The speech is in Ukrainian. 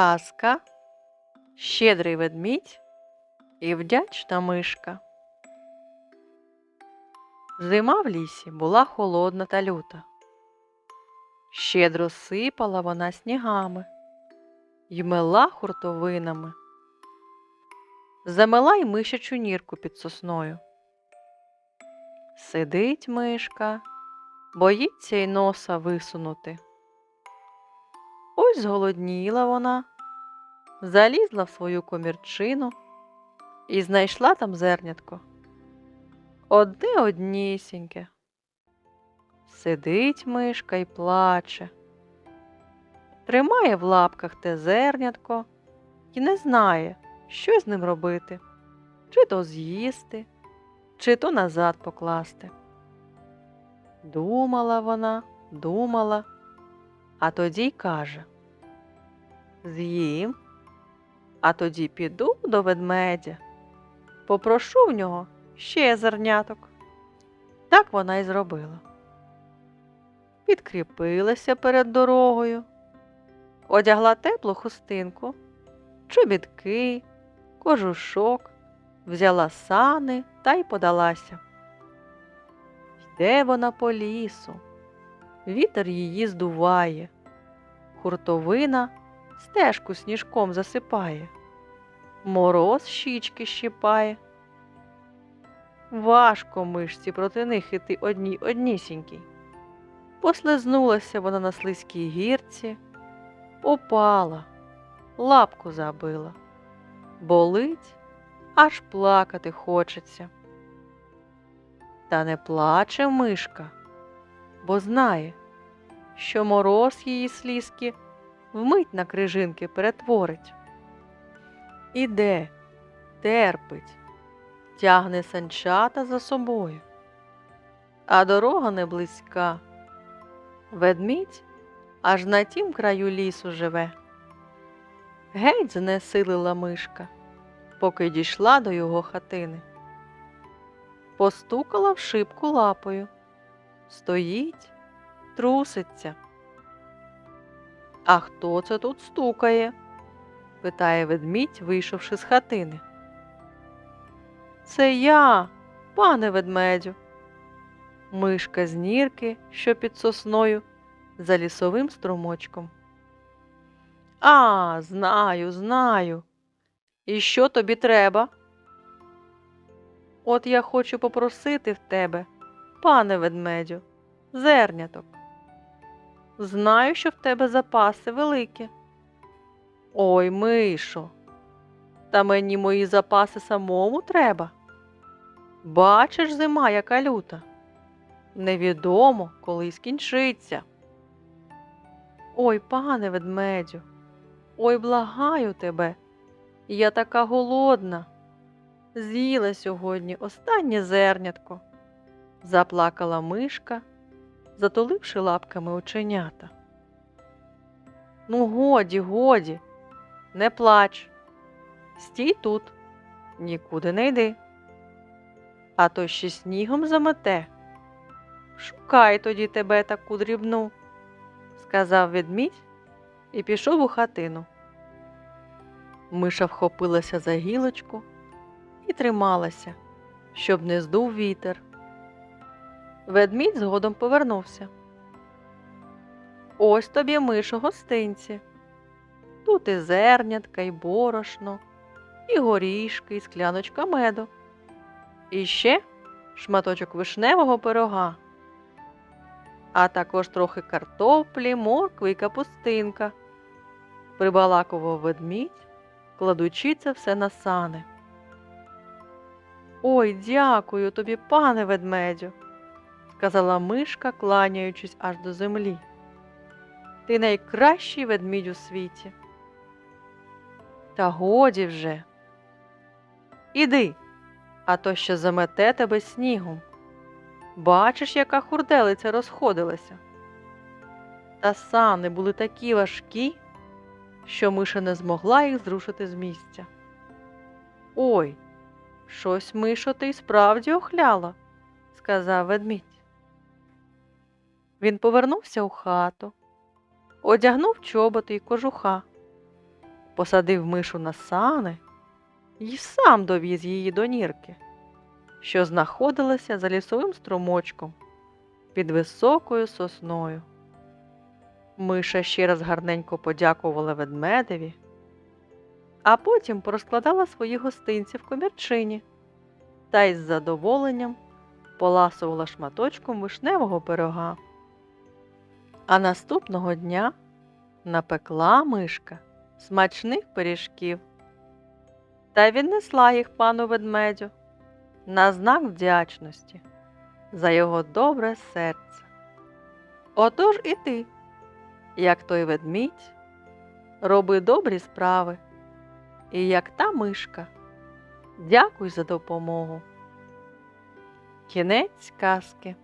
Казка, щедрий ведмідь і вдячна мишка. Зима в лісі була холодна та люта. Щедро сипала вона снігами й мела хуртовинами. Замела й мишачу нірку під сосною. Сидить мишка, боїться й носа висунути. Ось зголодніла вона, залізла в свою комірчину і знайшла там зернятко. Одне однісіньке. Сидить мишка й плаче, тримає в лапках те зернятко і не знає, що з ним робити, чи то з'їсти, чи то назад покласти. Думала вона, думала, а тоді й каже З'їм, а тоді піду до ведмедя, попрошу в нього ще зерняток. Так вона й зробила. Підкріпилася перед дорогою, одягла теплу хустинку, чобітки, кожушок, взяла сани та й подалася. Йде вона по лісу, вітер її здуває, хуртовина стежку сніжком засипає, мороз щічки щипає. Важко мишці проти них іти одній однісінькій. Послизнулася вона на слизькій гірці, упала, лапку забила. Болить, аж плакати хочеться. Та не плаче мишка, бо знає, що мороз її слізки вмить на крижинки перетворить. Іде, терпить, тягне санчата за собою, а дорога не близька. Ведмідь аж на тім краю лісу живе. Геть знесилила мишка, поки дійшла до його хатини. Постукала в шибку лапою. Стоїть, труситься. А хто це тут стукає? питає ведмідь, вийшовши з хатини. Це я, пане ведмедю. Мишка з нірки, що під сосною, за лісовим струмочком. А, знаю, знаю. І що тобі треба? От я хочу попросити в тебе, пане ведмедю, зерняток. Знаю, що в тебе запаси великі. Ой, мишо, та мені мої запаси самому треба. Бачиш, зима, яка люта. Невідомо, коли скінчиться. Ой, пане ведмедю, ой, благаю тебе, я така голодна. З'їла сьогодні останнє зернятко, заплакала мишка, затуливши лапками оченята. Ну, годі, годі, не плач, стій тут, нікуди не йди. А то ще снігом замете. Шукай тоді тебе таку дрібну, сказав ведмідь і пішов у хатину. Миша вхопилася за гілочку і трималася, щоб не здув вітер. Ведмідь згодом повернувся. Ось тобі мишо гостинці. Тут і зернятка, і борошно, і горішки, і скляночка меду. І ще шматочок вишневого пирога, а також трохи картоплі, моркви і капустинка. Прибалакував ведмідь, кладучи це все на сани. Ой, дякую тобі, пане ведмедю, сказала мишка, кланяючись аж до землі. Ти найкращий ведмідь у світі. Та годі вже. Іди, а то ще замете тебе снігом. Бачиш, яка хурделиця розходилася. Та сани були такі важкі, що миша не змогла їх зрушити з місця. Ой, щось мишо ти й справді охляла, сказав ведмідь. Він повернувся у хату, одягнув чоботи й кожуха, посадив мишу на сани і сам довіз її до нірки, що знаходилася за лісовим струмочком під високою сосною. Миша ще раз гарненько подякувала ведмедеві, а потім порозкладала свої гостинці в комірчині та із задоволенням поласувала шматочком вишневого пирога. А наступного дня напекла мишка смачних пиріжків та віднесла їх пану ведмедю на знак вдячності за його добре серце. Отож і ти, як той ведмідь, роби добрі справи, і як та мишка, дякуй за допомогу. Кінець казки.